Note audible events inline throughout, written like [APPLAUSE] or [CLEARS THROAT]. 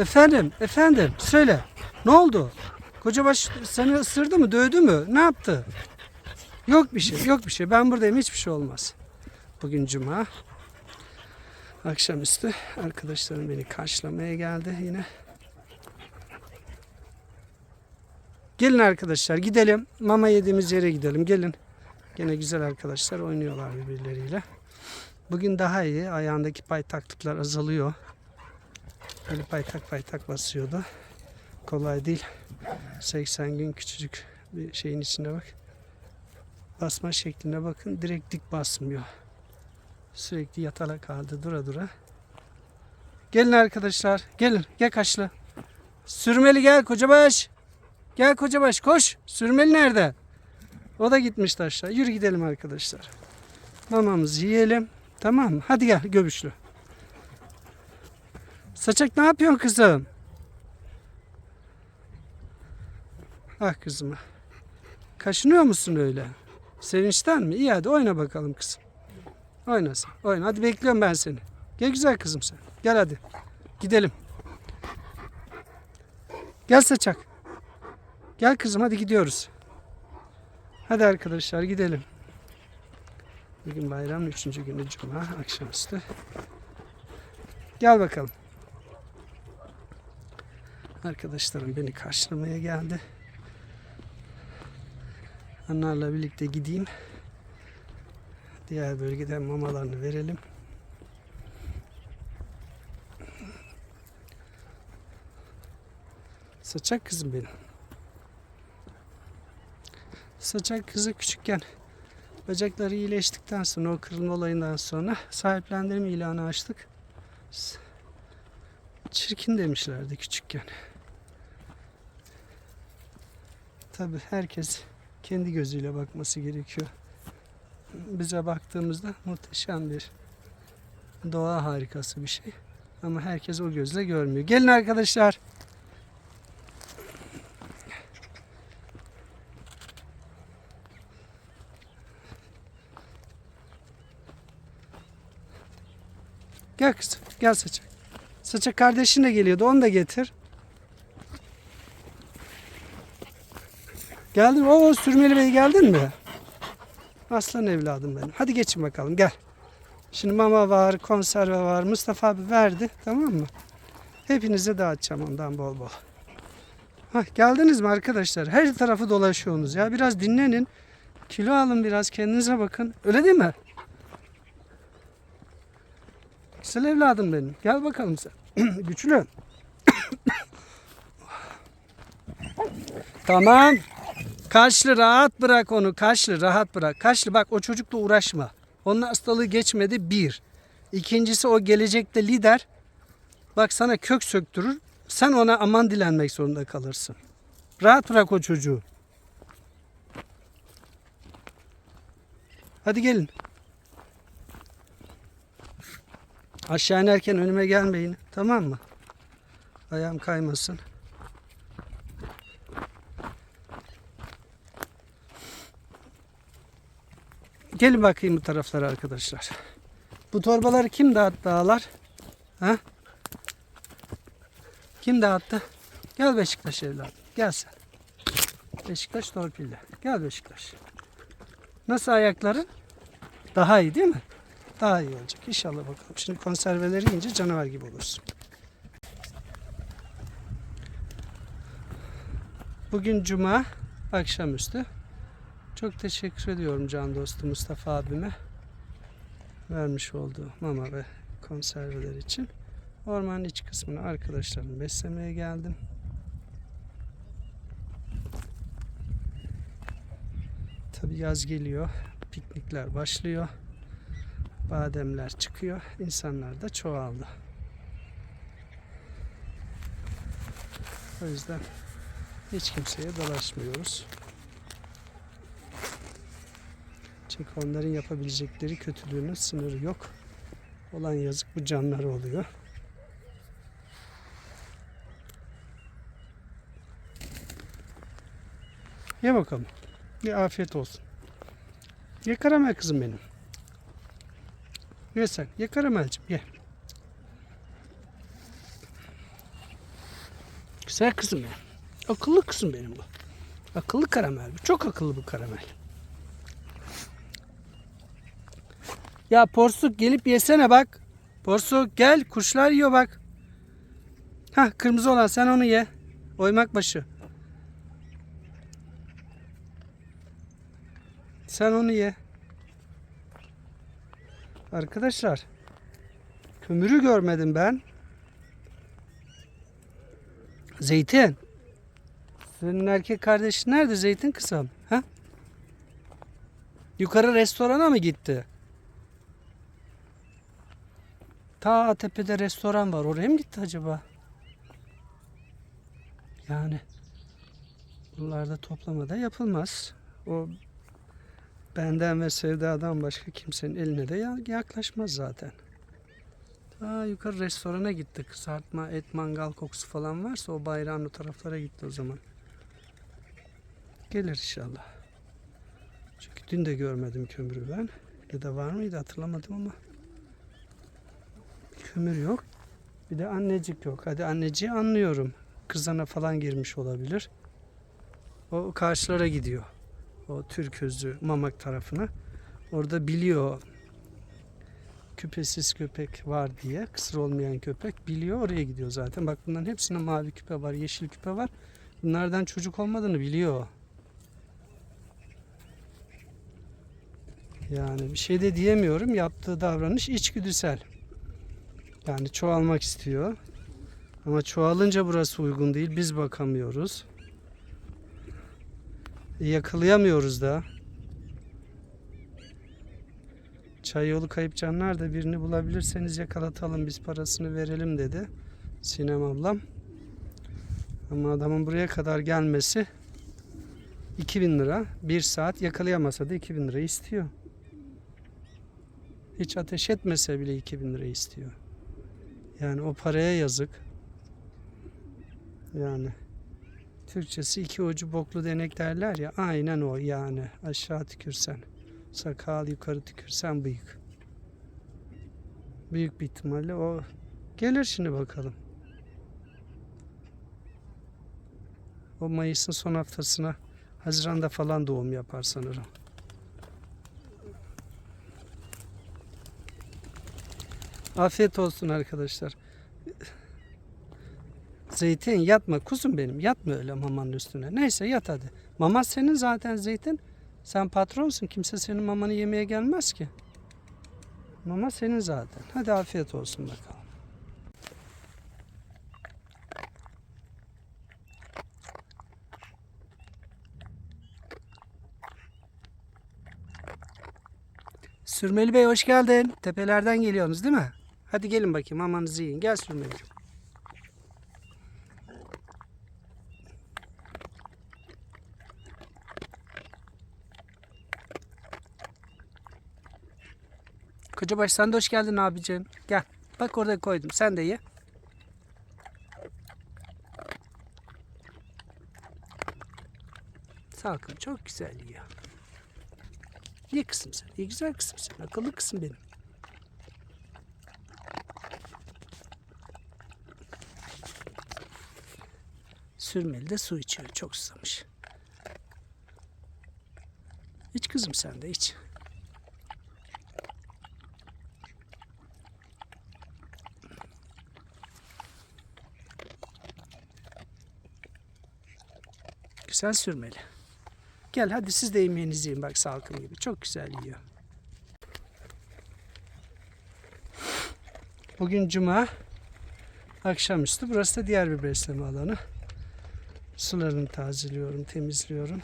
Efendim, efendim söyle. Ne oldu? Kocabaş seni ısırdı mı, dövdü mü? Ne yaptı? Yok bir şey, yok bir şey. Ben buradayım, hiçbir şey olmaz. Bugün cuma. Akşamüstü arkadaşlarım beni karşılamaya geldi yine. Gelin arkadaşlar gidelim. Mama yediğimiz yere gidelim. Gelin. Gene güzel arkadaşlar oynuyorlar birbirleriyle. Bugün daha iyi. Ayağındaki paytaklıklar azalıyor. Böyle paytak paytak basıyordu. Kolay değil. 80 gün küçücük bir şeyin içine bak. Basma şekline bakın. Direkt dik basmıyor. Sürekli yatala kaldı dura dura. Gelin arkadaşlar. Gelin. Gel kaşlı. Sürmeli gel kocabaş. Gel kocabaş koş. Sürmeli nerede? O da gitmişti aşağı. Yürü gidelim arkadaşlar. Mamamızı yiyelim. Tamam mı? Hadi gel göbüşlü. Saçak ne yapıyorsun kızım? Ah kızım. Kaşınıyor musun öyle? Sevinçten mi? İyi hadi oyna bakalım kızım. Oynasın. Oyna. Hadi bekliyorum ben seni. Gel güzel kızım sen. Gel hadi. Gidelim. Gel saçak. Gel kızım hadi gidiyoruz. Hadi arkadaşlar gidelim. Bugün bayram 3. günü Cuma akşamüstü. Gel bakalım. Arkadaşlarım beni karşılamaya geldi. Onlarla birlikte gideyim. Diğer bölgede mamalarını verelim. Saçak kızım benim. Saçak kızı küçükken bacakları iyileştikten sonra o kırılma olayından sonra sahiplendirme ilanı açtık. Çirkin demişlerdi küçükken. Tabi herkes kendi gözüyle bakması gerekiyor. Bize baktığımızda muhteşem bir doğa harikası bir şey. Ama herkes o gözle görmüyor. Gelin arkadaşlar. Gel kızım. Gel saçak. Saçak kardeşin de geliyordu. Onu da getir. Geldin. O sürmeli bey geldin mi? Aslan evladım benim. Hadi geçin bakalım gel. Şimdi mama var, konserve var. Mustafa abi verdi. Tamam mı? Hepinize dağıtacağım ondan bol bol. Hah, geldiniz mi arkadaşlar? Her tarafı dolaşıyorsunuz ya. Biraz dinlenin. Kilo alın biraz kendinize bakın. Öyle değil mi? Güzel evladım benim. Gel bakalım sen. [CLEARS THROAT] Güçlü. [CLEARS THROAT] tamam. Kaşlı rahat bırak onu. Kaşlı rahat bırak. Kaşlı bak o çocukla uğraşma. Onun hastalığı geçmedi bir. İkincisi o gelecekte lider. Bak sana kök söktürür. Sen ona aman dilenmek zorunda kalırsın. Rahat bırak o çocuğu. Hadi gelin. Aşağı inerken önüme gelmeyin. Tamam mı? Ayağım kaymasın. Gelin bakayım bu taraflara arkadaşlar. Bu torbaları kim dağıttı ağalar? Ha? Kim dağıttı? Gel Beşiktaş evladım. Gel sen. Beşiktaş torpille. Gel Beşiktaş. Nasıl ayakların? Daha iyi değil mi? Daha iyi olacak. İnşallah bakalım. Şimdi konserveleri yiyince canavar gibi olursun. Bugün cuma akşamüstü. Çok teşekkür ediyorum can dostum Mustafa abime. Vermiş olduğu mama ve konserveler için. Ormanın iç kısmını arkadaşlarım beslemeye geldim. Tabi yaz geliyor. Piknikler başlıyor. Bademler çıkıyor. İnsanlar da çoğaldı. O yüzden hiç kimseye dolaşmıyoruz. Çünkü onların yapabilecekleri kötülüğünün sınırı yok. Olan yazık bu canları oluyor. Ye bakalım. Ye afiyet olsun. Ye karamel kızım benim. Ye sen. Ye karamelcim ye. Güzel kızım benim. Akıllı kızım benim bu. Akıllı karamel bu. Çok akıllı bu karamel. Ya porsuk gelip yesene bak. Porsuk gel kuşlar yiyor bak. Hah kırmızı olan sen onu ye. Oymak başı. Sen onu ye. Arkadaşlar. Kömürü görmedim ben. Zeytin. Senin erkek kardeşin nerede Zeytin kızım? Ha? Yukarı restorana mı gitti? Ta tepede restoran var. Oraya mı gitti acaba? Yani buralarda toplamada yapılmaz. O benden ve Sevda'dan başka kimsenin eline de ya- yaklaşmaz zaten. Ta yukarı restorana gitti. Kızartma, et, mangal kokusu falan varsa o bayrağın o taraflara gitti o zaman. Gelir inşallah. Çünkü dün de görmedim kömürü ben. Ya da var mıydı hatırlamadım ama. Kömür yok. Bir de annecik yok. Hadi anneciği anlıyorum. Kızana falan girmiş olabilir. O karşılara gidiyor. O Türközü Mamak tarafına. Orada biliyor küpesiz köpek var diye. Kısır olmayan köpek biliyor oraya gidiyor zaten. Bak bunların hepsinde mavi küpe var, yeşil küpe var. Bunlardan çocuk olmadığını biliyor. Yani bir şey de diyemiyorum. Yaptığı davranış içgüdüsel. Yani çoğalmak istiyor. Ama çoğalınca burası uygun değil. Biz bakamıyoruz. E, Yakalayamıyoruz da. Çay yolu kayıp canlar da birini bulabilirseniz yakalatalım biz parasını verelim dedi. Sinem ablam. Ama adamın buraya kadar gelmesi 2000 lira. Bir saat yakalayamasa da 2000 lira istiyor. Hiç ateş etmese bile 2000 lira istiyor. Yani o paraya yazık. Yani Türkçesi iki ucu boklu denek derler ya aynen o yani aşağı tükürsen sakal yukarı tükürsen bıyık. Büyük bir ihtimalle o gelir şimdi bakalım. O Mayıs'ın son haftasına Haziran'da falan doğum yapar sanırım. Afiyet olsun arkadaşlar. Zeytin yatma kuzum benim. Yatma öyle mamanın üstüne. Neyse yat hadi. Mama senin zaten Zeytin. Sen patronsun. Kimse senin mamanı yemeye gelmez ki. Mama senin zaten. Hadi afiyet olsun bakalım. Sürmeli Bey hoş geldin. Tepelerden geliyorsunuz değil mi? Hadi gelin bakayım mamanızı yiyin. Gel Sürmeli'ciğim. Kocabaş sen de hoş geldin abicim. Gel. Bak orada koydum. Sen de ye. Salkım çok güzel yiyor. Ye kızım sen. İyi güzel kızım sen. Akıllı kızım benim. Sürmeli de su içiyor. Çok susamış. İç kızım sen de iç. Güzel sürmeli. Gel hadi siz de yemeğinizi yiyin bak salkım gibi. Çok güzel yiyor. Bugün cuma. Akşamüstü. Burası da diğer bir besleme alanı. Sularını tazeliyorum, temizliyorum.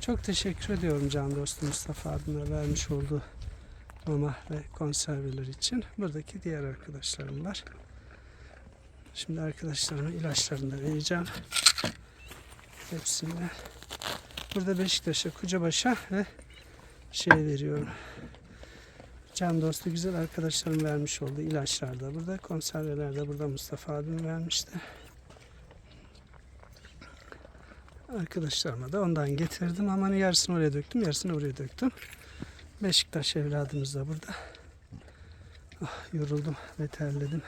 Çok teşekkür ediyorum can dostum Mustafa abime vermiş olduğu mama ve konserveler için. Buradaki diğer arkadaşlarım var. Şimdi arkadaşlarıma ilaçlarını da vereceğim. Hepsini. Burada Beşiktaş'a, Kucabaş'a ve şey veriyorum. Can dostu güzel arkadaşlarım vermiş olduğu ilaçlar da burada. Konserveler de burada Mustafa abim vermişti. Arkadaşlarıma da ondan getirdim ama hani yarısını oraya döktüm, yarısını oraya döktüm. Beşiktaş evladımız da burada. Ah, yoruldum ve terledim.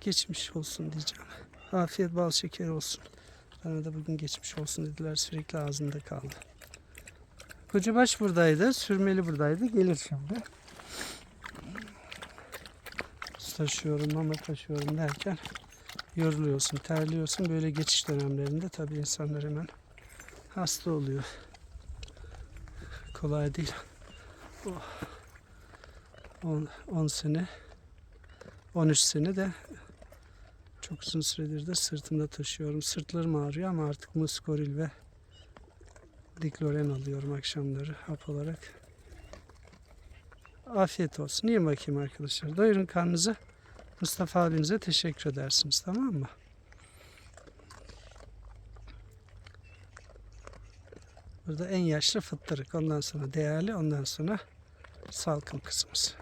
Geçmiş olsun diyeceğim. Afiyet bal şeker olsun. Bana da bugün geçmiş olsun dediler. Sürekli ağzımda kaldı. Kocabaş buradaydı. Sürmeli buradaydı. Gelir şimdi. Taşıyorum, mama taşıyorum derken yoruluyorsun, terliyorsun. Böyle geçiş dönemlerinde tabii insanlar hemen hasta oluyor. Kolay değil. Oh. 10, 10 sene 13 sene de çok uzun süredir de sırtımda taşıyorum. Sırtlarım ağrıyor ama artık muskoril ve dikloren alıyorum akşamları hap olarak. Afiyet olsun. Yiyin bakayım arkadaşlar. Doyurun karnınızı. Mustafa abinize teşekkür edersiniz. Tamam mı? Burada en yaşlı fıttırık. Ondan sonra değerli. Ondan sonra salkım kızımız.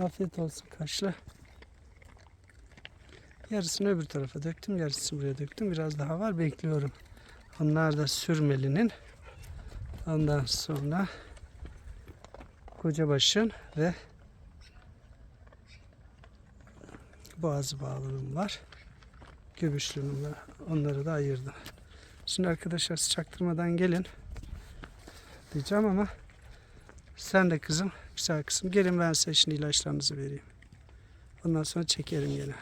Afiyet olsun kaşlı. Yarısını öbür tarafa döktüm, yarısını buraya döktüm. Biraz daha var, bekliyorum. Onlar da sürmelinin. Ondan sonra kocabaşın ve boğazı bağlının var. Göbüşlünün var. Onları da ayırdım. Şimdi arkadaşlar çaktırmadan gelin diyeceğim ama sen de kızım, güzel kızım gelin ben size şimdi ilaçlarınızı vereyim. Ondan sonra çekerim gene.